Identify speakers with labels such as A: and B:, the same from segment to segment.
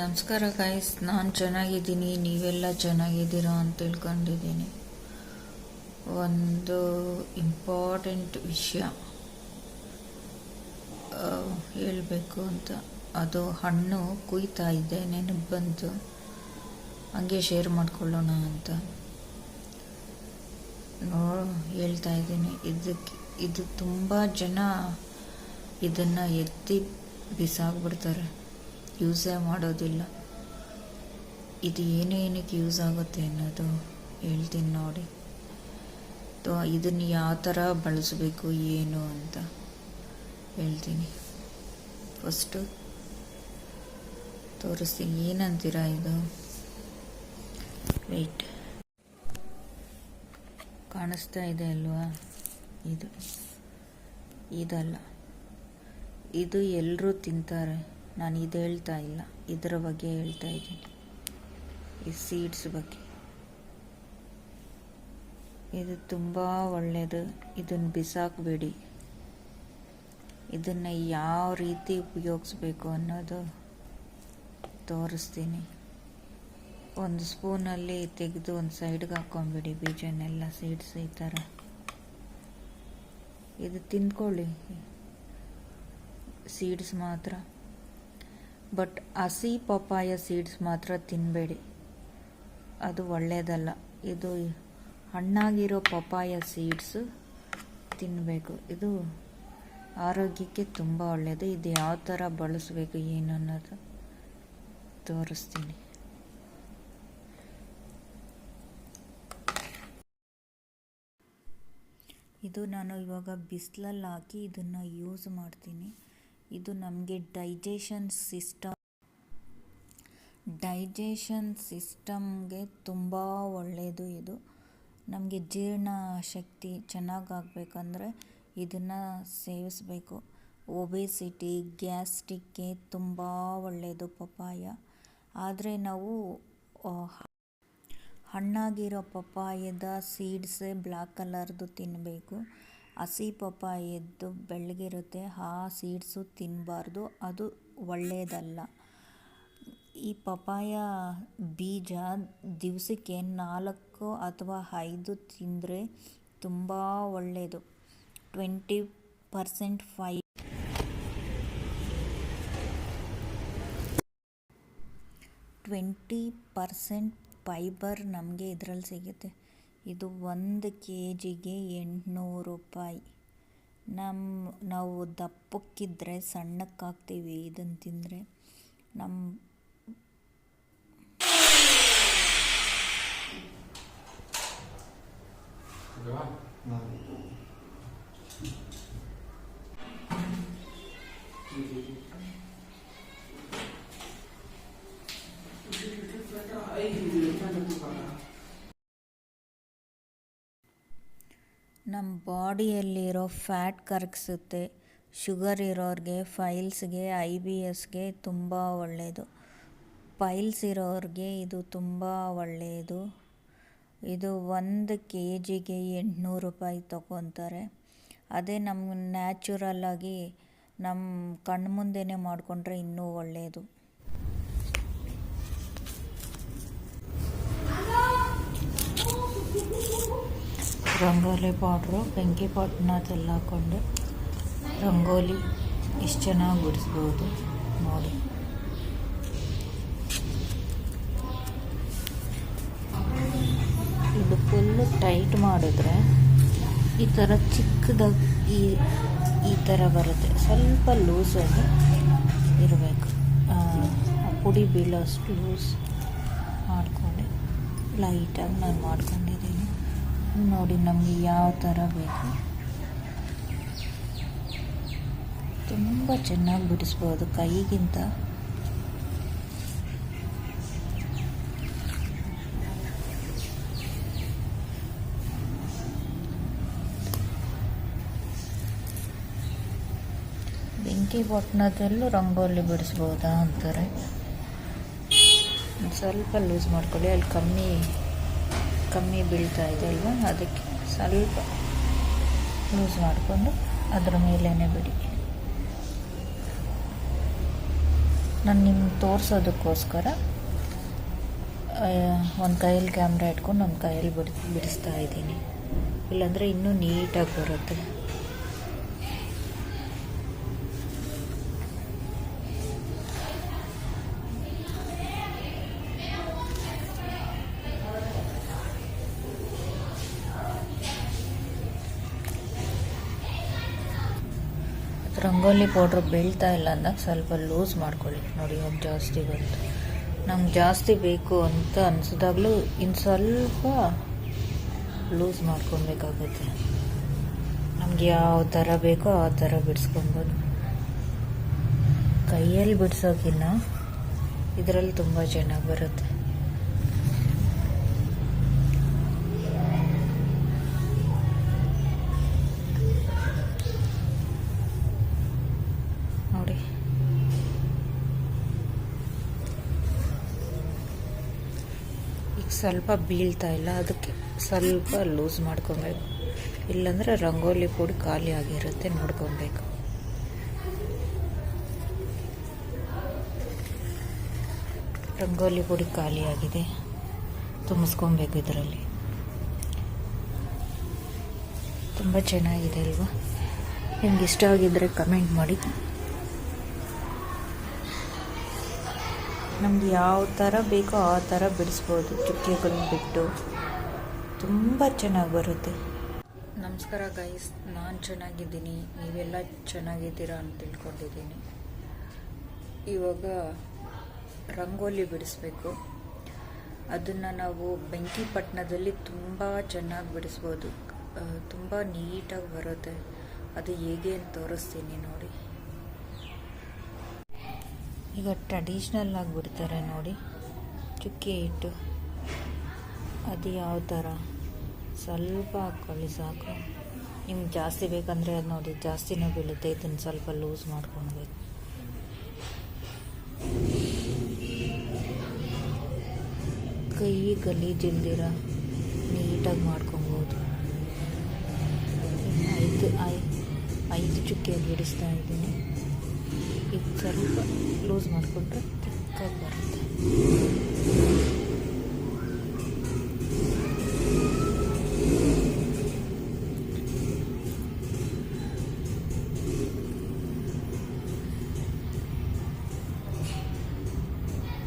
A: ನಮಸ್ಕಾರ ಗಾಯ್ಸ್ ನಾನು ಚೆನ್ನಾಗಿದ್ದೀನಿ, ನೀವೆಲ್ಲ ಚೆನ್ನಾಗಿದ್ದೀರಾ ಅಂತ ತಿಳ್ಕೊಂಡಿದ್ದೀನಿ. ಒಂದು ಇಂಪಾರ್ಟೆಂಟ್ ವಿಷಯ ಹೇಳಬೇಕು ಅಂತ. ಅದು ಹಣ್ಣು ಕುಯ್ತಾ ಇದ್ದೆ ನೆನಪು ಬಂತು ಹಂಗೆ ಶೇರ್ ಮಾಡ್ಕೊಳ್ಳೋಣ ಅಂತ. ನೋ, ಹೇಳ್ತಾ ಇದ್ದೀನಿ. ಇದಕ್ಕೆ ಇದು ತುಂಬ ಜನ ಇದನ್ನು ಎತ್ತಿ ಬಿಸಾಕ್ಬಿಡ್ತಾರೆ. ಯೂಸೇ ಮಾಡೋದಿಲ್ಲ. ಇದು ಏನೇನಕ್ಕೆ ಯೂಸ್ ಆಗುತ್ತೆ ಅನ್ನೋದು ಹೇಳ್ತೀನಿ ನೋಡಿ. ಇದನ್ನು ಯಾವ ಥರ ಬಳಸಬೇಕು, ಏನು ಅಂತ ಹೇಳ್ತೀನಿ. ಫಸ್ಟು ತೋರಿಸ್ತೀನಿ. ಏನಂತೀರ ಇದು? ವೆಯ್ಟ್ ಕಾಣಿಸ್ತಾ ಇದೆ ಅಲ್ವಾ? ಇದು. ಇದಲ್ಲ. ಇದು ಎಲ್ಲರೂ ತಿಂತಾರೆ. ನಾನು ಇದು ಹೇಳ್ತಾ ಇಲ್ಲ. ಇದರ ಬಗ್ಗೆ ಹೇಳ್ತಾ ಇದ್ದೀನಿ. ಈ ಸೀಡ್ಸ್ ಬಗ್ಗೆ. ಇದು ತುಂಬ ಒಳ್ಳೆಯದು ಇದನ್ನು ಬಿಸಾಕಬೇಡಿ. ಇದನ್ನು ಯಾವ ರೀತಿ ಉಪಯೋಗಿಸ್ಬೇಕು ಅನ್ನೋದು ತೋರಿಸ್ತೀನಿ. ಒಂದು ಸ್ಪೂನಲ್ಲಿ ತೆಗೆದು ಒಂದು ಸೈಡ್ಗೆ ಹಾಕ್ಕೊಂಬಿಡಿ ಬೀಜನೆಲ್ಲ ಸೀಡ್ಸ್ ಈ ಥರ. ಇದು ತಿಂದ್ಕೊಳ್ಳಿ. ಸೀಡ್ಸ್ ಮಾತ್ರ. ಬಟ್ ಹಸಿ ಪಪ್ಪಾಯ ಸೀಡ್ಸ್ ಮಾತ್ರ ತಿನ್ನಬೇಡಿ ಅದು ಒಳ್ಳೆಯದಲ್ಲ ಇದು ಹಣ್ಣಾಗಿರೋ ಪಪ್ಪಾಯ ಸೀಡ್ಸ್ ತಿನ್ನಬೇಕು ಇದು ಆರೋಗ್ಯಕ್ಕೆ ತುಂಬ ಒಳ್ಳೆಯದು ಇದು ಯಾವ ಥರ ಬಳಸಬೇಕು ಏನು ಅನ್ನೋದು ತೋರಿಸ್ತೀನಿ. ಇದು ನಾನು ಇವಾಗ ಬಿಸಿಲಲ್ಲಿ ಹಾಕಿ ಇದನ್ನು ಯೂಸ್ ಮಾಡ್ತೀನಿ. ಇದು ನಮಗೆ ಡೈಜೆಷನ್ ಸಿಸ್ಟಮ್ ಡೈಜೆಷನ್ ಸಿಸ್ಟಮ್ಗೆ ತುಂಬ ಒಳ್ಳೆಯದು ಇದು. ನಮಗೆ ಜೀರ್ಣ ಶಕ್ತಿ ಚೆನ್ನಾಗಾಗಬೇಕಂದ್ರೆ ಇದನ್ನು ಸೇವಿಸಬೇಕು. ಒಬೇಸಿಟಿ ಗ್ಯಾಸ್ಟಿಕ್ಗೆ ತುಂಬ ಒಳ್ಳೆಯದು ಪಪ್ಪಾಯ. ಆದರೆ ನಾವು ಹಣ್ಣಾಗಿರೋ ಪಪ್ಪಾಯದ ಸೀಡ್ಸೇ ಬ್ಲ್ಯಾಕ್ ಕಲರ್ದು ತಿನ್ನಬೇಕು ಹಸಿ ಪಪ್ಪಾಯದ್ದು ಬೆಳ್ಳಗಿರುತ್ತೆ. ಆ ಸೀಡ್ಸು ತಿನ್ನಬಾರ್ದು ಅದು ಒಳ್ಳೆಯದಲ್ಲ ಈ ಪಪ್ಪಾಯ ಬೀಜ ದಿವಸಕ್ಕೆ ನಾಲ್ಕು ಅಥವಾ ಐದು ತಿಂದರೆ ತುಂಬ ಒಳ್ಳೆಯದು ಟ್ವೆಂಟಿ ಪರ್ಸೆಂಟ್ ಫೈ ಟ್ವೆಂಟಿ ಪರ್ಸೆಂಟ್ ಫೈಬರ್ ನಮಗೆ ಇದರಲ್ಲಿ ಸಿಗುತ್ತೆ. ಇದು ಒಂದು ಕೆ ಜಿಗೆ ಎಂಟುನೂರು ರೂಪಾಯಿ. ನಮ್ಮ ನಾವು ದಪ್ಪಕ್ಕಿದ್ರೆ ಸಣ್ಣಕ್ಕಾಗ್ತೀವಿ ಇದನ್ನು ತಿಂದರೆ. ನಮ್ಮ ನಮ್ಮ ಬಾಡಿಯಲ್ಲಿರೋ ಫ್ಯಾಟ್ ಕರಗಿಸುತ್ತೆ. ಶುಗರ್ ಇರೋರಿಗೆ, ಫೈಲ್ಸ್ಗೆ, ಐ ಬಿ ಎಸ್ಗೆ ತುಂಬ ಒಳ್ಳೆಯದು ಫೈಲ್ಸ್ ಇರೋರಿಗೆ ಇದು ತುಂಬ ಒಳ್ಳೆಯದು ಇದು ಒಂದು ಕೆ ಜಿಗೆ ಎಂಟುನೂರು ರೂಪಾಯಿ ತೊಗೊತಾರೆ. ಅದೇ ನಮ್ಮ ನ್ಯಾಚುರಲ್ಲಾಗಿ ನಮ್ಮ ಕಣ್ಣಮುಂದೆಯೇ ಮಾಡಿಕೊಂಡ್ರೆ ಇನ್ನೂ ಒಳ್ಳೆಯದು ರಂಗೋಲಿ ಪೌಡ್ರು ಬೆಂಕಿ ಪೌಡ್ರನ್ನ ಹಾಕ್ಕೊಂಡು ರಂಗೋಲಿ ಇಷ್ಟು ಚೆನ್ನಾಗಿ ಬಿಡಿಸ್ಬೋದು ನೋಡಿ. ಇದು ಫುಲ್ಲು ಟೈಟ್ ಮಾಡಿದ್ರೆ ಈ ಥರ ಚಿಕ್ಕದಾಗಿ ಈ ಈ ಥರ ಬರುತ್ತೆ. ಸ್ವಲ್ಪ ಲೂಸಾಗಿ ಇರಬೇಕು. ಪುಡಿ ಬೀಳೋಷ್ಟು ಲೂಸ್ ಮಾಡಿಕೊಂಡೆ ಲೈಟಾಗಿ ನಾನು ಮಾಡ್ಕೊಂಡಿದ್ದೀನಿ ನೋಡಿ, ನಮಗೆ ಯಾವ ಥರ ಬೇಕು. ತುಂಬ ಚೆನ್ನಾಗಿ ಬಿಡಿಸ್ಬೋದು ಕೈಗಿಂತ. ಬೆಂಕಿ ಪಟ್ಟಣದಲ್ಲೂ ರಂಗೋಲಿ ಬಿಡಿಸ್ಬೋದಾ ಅಂತಾರೆ. ಸ್ವಲ್ಪ ಲೂಸ್ ಮಾಡ್ಕೊಳ್ಳಿ, ಅಲ್ಲಿ ಕಮ್ಮಿ ಕಮ್ಮಿ ಬೀಳ್ತಾ ಇದೆ ಅಲ್ವಾ? ಅದಕ್ಕೆ ಸ್ವಲ್ಪ ಯೂಸ್ ಮಾಡಿಕೊಂಡು ಅದರ ಮೇಲೇ ಬಿಡಿ. ನಾನು ನಿಮ್ಗೆ ತೋರಿಸೋದಕ್ಕೋಸ್ಕರ ಒಂದು ಕೈಯಲ್ಲಿ ಕ್ಯಾಮ್ರಾ ಇಟ್ಕೊಂಡು ಒಂದು ಕೈಯಲ್ಲಿ ಬಿಡಿ, ಬಿಡಿಸ್ತಾ ಇದ್ದೀನಿ. ಇಲ್ಲಾಂದರೆ ಇನ್ನೂ ನೀಟಾಗಿ ಬರುತ್ತೆ. ರಂಗೋಲಿ ಪೌಡ್ರ್ ಬೀಳ್ತಾ ಇಲ್ಲ ಅಂದಾಗ ಸ್ವಲ್ಪ ಲೂಸ್ ಮಾಡ್ಕೊಳ್ಳಿ. ನೋಡಿ, ಇವಾಗ ಜಾಸ್ತಿ ಬಂತು. ನಮ್ಗೆ ಜಾಸ್ತಿ ಬೇಕು ಅಂತ ಅನಿಸಿದಾಗಲೂ ಇನ್ನು ಸ್ವಲ್ಪ ಲೂಸ್ ಮಾಡ್ಕೊಬೇಕಾಗುತ್ತೆ ನಮ್ಗೆ ಯಾವ ಥರ ಬೇಕೋ ಆ ಥರ ಬಿಡಿಸ್ಕೊಬೋದು. ಕೈಯಲ್ಲಿ ಬಿಡಿಸೋಕಿನ್ನ ಇದರಲ್ಲಿ ತುಂಬ ಚೆನ್ನಾಗಿ ಬರುತ್ತೆ. ಸ್ವಲ್ಪ ಬೀಳ್ತಾ ಇಲ್ಲ. ಅದಕ್ಕೆ ಸ್ವಲ್ಪ ಲೂಸ್ ಮಾಡ್ಕೊಬೇಕು. ಇಲ್ಲಾಂದರೆ ರಂಗೋಲಿ ಪುಡಿ ಖಾಲಿ ಆಗಿರುತ್ತೆ ನೋಡ್ಕೊಬೇಕು. ರಂಗೋಲಿ ಪುಡಿ ಖಾಲಿ ಆಗಿದೆ. ತುಂಬಿಸ್ಕೊಬೇಕು ಇದರಲ್ಲಿ. ತುಂಬ ಚೆನ್ನಾಗಿದೆ ಅಲ್ವಾ? ನಿಮ್ಗೆ ಇಷ್ಟ ಆಗಿದ್ದರೆ ಕಮೆಂಟ್ ಮಾಡಿ. ನಮ್ಗೆ ಯಾವ ಥರ ಬೇಕೋ ಆ ಥರ ಬಿಡಿಸ್ಬೋದು ಚುಕ್ಕೆಗಳನ್ನ ಬಿಟ್ಟು. ತುಂಬ ಚೆನ್ನಾಗಿ ಬರುತ್ತೆ. ನಮಸ್ಕಾರ ಗೈಸ್ ನಾನು ಚೆನ್ನಾಗಿದ್ದೀನಿ. ನೀವೆಲ್ಲ ಚೆನ್ನಾಗಿದ್ದೀರಾ ಅಂತ ತಿಳ್ಕೊಂಡಿದ್ದೀನಿ. ಇವಾಗ ರಂಗೋಲಿ ಬಿಡಿಸ್ಬೇಕು. ಅದನ್ನು ನಾವು ಬೆಂಕಿ ಪಟ್ಟಣದಲ್ಲಿ ತುಂಬ ಚೆನ್ನಾಗಿ ಬಿಡಿಸ್ಬೋದು. ತುಂಬ ನೀಟಾಗಿ ಬರುತ್ತೆ. ಅದು ಹೇಗೆ ಅಂತ ತೋರಿಸ್ತೀನಿ ನೋಡಿ. ಈಗ ಟ್ರೆಡಿಷ್ನಲ್ ಆಗಿ ಬಿಡ್ತಾರೆ ನೋಡಿ. ಚುಕ್ಕಿ ಇಟ್ಟು ಅದು ಯಾವ ಥರ? ಸ್ವಲ್ಪ ಹಾಕ್ಕೊಳ್ಳಿ ಸಾಕು. ನಿಮ್ಗೆ ಜಾಸ್ತಿ ಬೇಕಂದರೆ ಅದು ನೋಡಿ, ಜಾಸ್ತಿನೂ ಬೀಳುತ್ತೆ. ಇದನ್ನು ಸ್ವಲ್ಪ ಲೂಸ್ ಮಾಡ್ಕೊಳ್ಬೇಕು. ಕೈ ಗಲೀಜಿಲ್ದಿರ ನೀಟಾಗಿ ಮಾಡ್ಕೊಬೋದು. ಐದು, ಐ, ಐದು ಚುಕ್ಕಿಯಾಗಿ ಬಿಡಿಸ್ತಾ ಇದ್ದೀನಿ. ಇದು ಸ್ವಲ್ಪ ಲೂಸ್ ಮಾಡಿಕೊಂಡ್ರೆ ತಿಕ್ಕಾಗಿ ಬರುತ್ತೆ.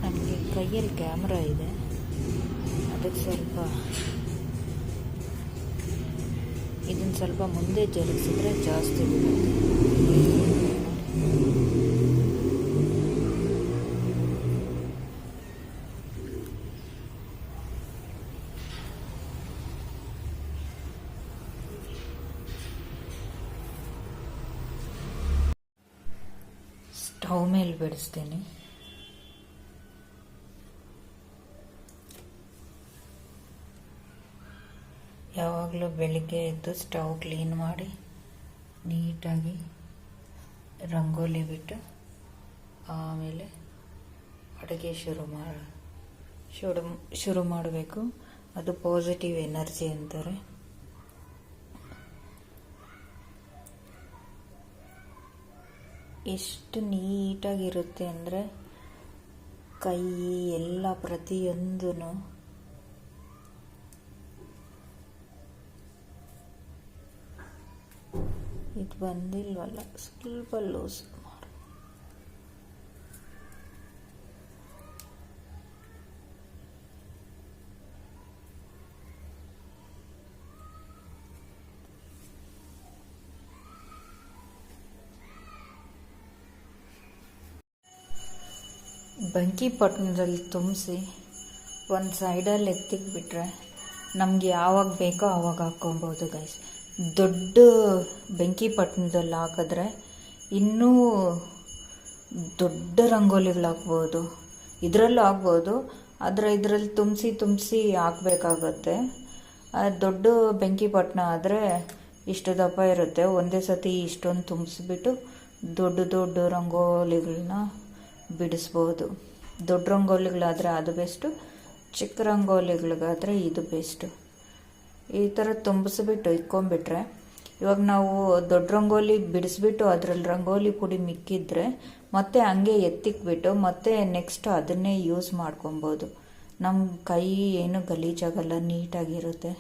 A: ನಮಗೆ ಕೈಯಲ್ಲಿ ಕ್ಯಾಮ್ರಾ ಇದೆ. ಅದಕ್ಕೆ ಸ್ವಲ್ಪ ಇದನ್ನು ಸ್ವಲ್ಪ ಮುಂದೆ ಜರುಗಿಸಿದ್ರೆ ಜಾಸ್ತಿ ಬೀಳುತ್ತೆ. ಸ್ಟವ್ ಮೇಲೆ ಬಿಡಿಸ್ತೀನಿ. ಯಾವಾಗಲೂ ಬೆಳಿಗ್ಗೆ ಎದ್ದು ಸ್ಟವ್ ಕ್ಲೀನ್ ಮಾಡಿ, ನೀಟಾಗಿ ರಂಗೋಲಿ ಬಿಟ್ಟು ಆಮೇಲೆ ಅಡುಗೆ ಶುರು ಮಾಡ, ಶುರು ಶುರು ಮಾಡಬೇಕು. ಅದು ಪಾಸಿಟಿವ್ ಎನರ್ಜಿ ಅಂತಾರೆ. ಎಷ್ಟು ನೀಟಾಗಿರುತ್ತೆ ಅಂದರೆ ಕೈ ಎಲ್ಲ ಪ್ರತಿಯೊಂದೂ ಇದು ಬಂದಿಲ್ವಲ್ಲ? ಸ್ವಲ್ಪ ಲೂಸ್. ಬೆಂಕಿ ಪಟ್ಟಣದಲ್ಲಿ ತುಂಬಿಸಿ ಒಂದು ಸೈಡಲ್ಲಿ ಎತ್ತಿಕ್ಬಿಟ್ರೆ ನಮ್ಗೆ ಯಾವಾಗ ಬೇಕೋ ಆವಾಗ ಹಾಕ್ಕೊಬೋದು ಗೈಸ್ ದೊಡ್ಡ ಬೆಂಕಿ ಪಟ್ಟಣದಲ್ಲಿ ಹಾಕಿದ್ರೆ ಇನ್ನೂ ದೊಡ್ಡ ರಂಗೋಲಿಗಳು ಹಾಕ್ಬೋದು. ಇದರಲ್ಲೂ ಆಗ್ಬೋದು ಆದರೆ ಇದರಲ್ಲಿ ತುಂಬಿಸಿ ತುಂಬಿಸಿ ಹಾಕ್ಬೇಕಾಗತ್ತೆ. ದೊಡ್ಡ ಬೆಂಕಿ ಪಟ್ಟಣ ಆದರೆ ಇಷ್ಟು ದಪ್ಪ ಇರುತ್ತೆ. ಒಂದೇ ಸತಿ ಇಷ್ಟೊಂದು ತುಂಬಿಸ್ಬಿಟ್ಟು ದೊಡ್ಡ ದೊಡ್ಡ ರಂಗೋಲಿಗಳನ್ನ ಬಿಡಿಸ್ಬೋದು. ದೊಡ್ಡ ರಂಗೋಲಿಗಳಾದರೆ ಅದು ಬೆಸ್ಟು, ಚಿಕ್ಕ ರಂಗೋಲಿಗಳಿಗಾದರೆ ಇದು ಬೆಸ್ಟು. ಈ ಥರ ತುಂಬಿಸ್ಬಿಟ್ಟು ಇಟ್ಕೊಂಬಿಟ್ರೆ ಇವಾಗ ನಾವು ದೊಡ್ಡ ರಂಗೋಲಿ ಬಿಡಿಸ್ಬಿಟ್ಟು ಅದರಲ್ಲಿ ರಂಗೋಲಿ ಪುಡಿ ಮಿಕ್ಕಿದ್ರೆ ಮತ್ತೆ ಹಂಗೆ ಎತ್ತಿಕ್ಬಿಟ್ಟು ಮತ್ತೆ ನೆಕ್ಸ್ಟ್ ಅದನ್ನೇ ಯೂಸ್ ಮಾಡ್ಕೊಬೋದು. ನಮ್ಮ ಕೈ ಏನು ಗಲೀಜಾಗಲ್ಲ, ನೀಟಾಗಿರುತ್ತೆ.